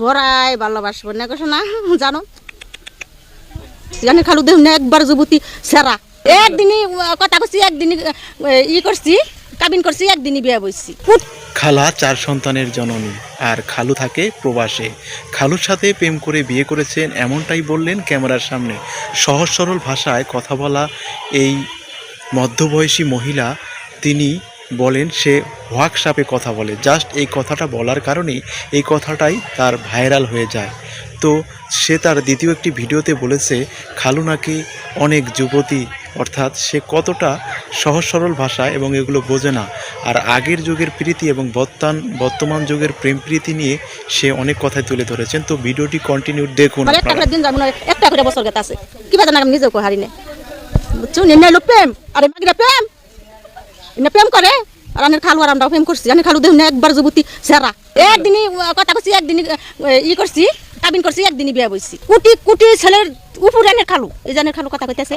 ভরাই ভালোবাসবো। না কস না জানো? খালু না একবার যুবতী সেরা। একদিনই কথা করছি একদিনই ই করছি, কাবিন করছি, একদিনই বিয়ে বসছি খালা চার সন্তানের জননী, আর খালু থাকে প্রবাসে। খালুর সাথে প্রেম করে বিয়ে করেছেন, এমনটাই বললেন ক্যামেরার সামনে। সহজ সরল ভাষায় কথা বলা এই মধ্যবয়সী মহিলা, তিনি বলেন সে হোয়াটসঅ্যাপে কথা বলে। জাস্ট এই কথাটা বলার কারণেই এই কথাটাই তার ভাইরাল হয়ে যায়। তো সে তার দ্বিতীয় একটি ভিডিওতে বলেছে খালু নাকি অনেক যুবতী অর্থাৎ সে কতটা সহজ সরল ভাষা এবং এগুলো বোঝে না। আর আগের যুগের প্রীতি এবং বর্তমান বর্তমান যুগের প্রেম প্রীতি নিয়ে সে অনেক কথাই তুলে ধরেছেন। তো ভিডিওটি কন্টিনিউ দেখুন একটা করে বছর আছে। কি বাজার নিজেও হারি নে বুঝছ এলো প্রেম আরে প্রেম। এনে প্রেম করে? আর আনের খালু আর আমরাও প্রেম করছি। আনের খালু দেহ না একবার যুবতী সেরা। একদিনই কথা করছি একদিনই ই করছি কাবিন করছি একদিনই বিয়ে বসছি কুটি কুটি ছেলের উপরে আনের খালু। এই যে আনের খালু কথা কইতেছে?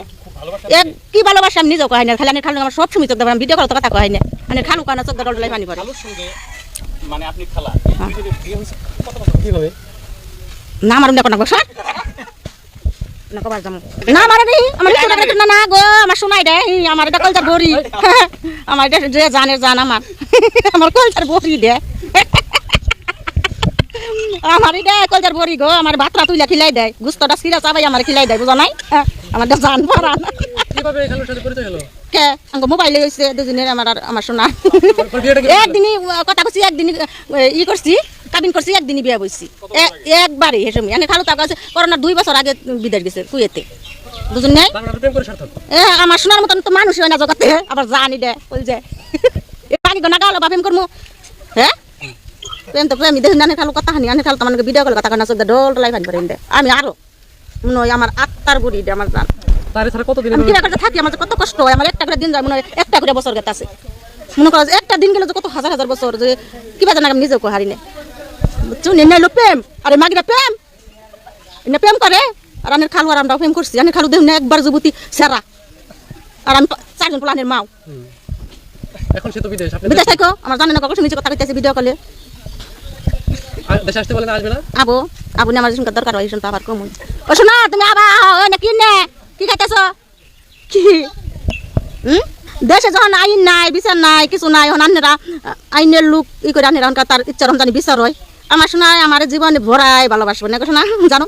এক কি ভালোবাসা আমি নিজেও কহাই না খালি আনের খালু আমার সব সময় চোখ দেবেন ভিডিও করে তো কথা কহাই না আনের খালু কানা চোখ দেওয়া পানি পড়ে। মানে আপনি খালা। হ্যাঁ। না আমার দেখো না বসা। না আমার রে আমার সোনা রে না না গো আমার শোনাই দে আমার এটা কলচার বড়ি আমার এটা যে জানে জান আমার আমার কলচার বড়ি দে আমার এটা কলচার বড়ি গো আমার ভাতরা তুইলা খিলাই দেয় গুস্তটা সিরা চাবাই আমার খিলাই দেয় বুঝা নাই আমার জান পারা কীভাবে খালুর সাথে পরিচয় হলো কে? মোবাইলে হয়েছে দুজনের আমার আর আমার শোনা একদিনই কথা করছি একদিনই ই করছি কাবিন করছি একদিনই বিয়ে বসছি একবারই হেসে আমি খালু তার কাছে করোনার দুই বছর আগে বিদেশ গেছে কুয়েতে। বুঝুন নাই? আমার শোনার মতন তো মানুষ হয় না জগতে। আবার জানি দে বল যে পানি গনা গাওয়ালো বাপেম করমু। হ্যাঁ প্রেম তো প্রেমী খালু কথা হানি আনে খালু তোমাকে ভিডিও কল কথা কানা চোখ ডোল লাই ফান করে দে। আমি আরও নয় আমার আত্মার বুড়ি দে আমার জান। তারে ছাড়া কতদিন আমি কিনা থাকি আমার কত কষ্ট হয় আমার একটা করে দিন যায় মনে হয় একটা করে বছর আছে। মনে করো একটা দিন গেলে কত হাজার হাজার বছর যে কিবা জানা আমি নিজেও হারি না। বুঝছ প্রেম আরে মাগিরা প্রেম। এনে প্রেম করে আর আনের খালু আর আমরাও প্রেম করছি। আনের খালু দেখুন একবার যুবতী সেরা। আর আমি চারজন পোলানের মাও। এখন সে তো বিদেশ আপনি বিদেশ থাকো আমার জানেন না কখন নিচে কথা কইতেছে ভিডিও কলে দেশে আসতে বলেন আসবে না? আবো আবু না আমার দরকার হয় শুনতে আবার কমন ও শোনা তুমি আবার ও না? কি খাইতেছ? কি? দেশে যখন আইন নাই, বিচার নাই, কিছু নাই হন আনেরা আইনের লোক ই করে আনেরা তার ইচ্ছা রমজানি বিচার হয়। আমার শোনায়, আমার জীবনে ভরাই ভালোবাসবো না। শোনা, জানো?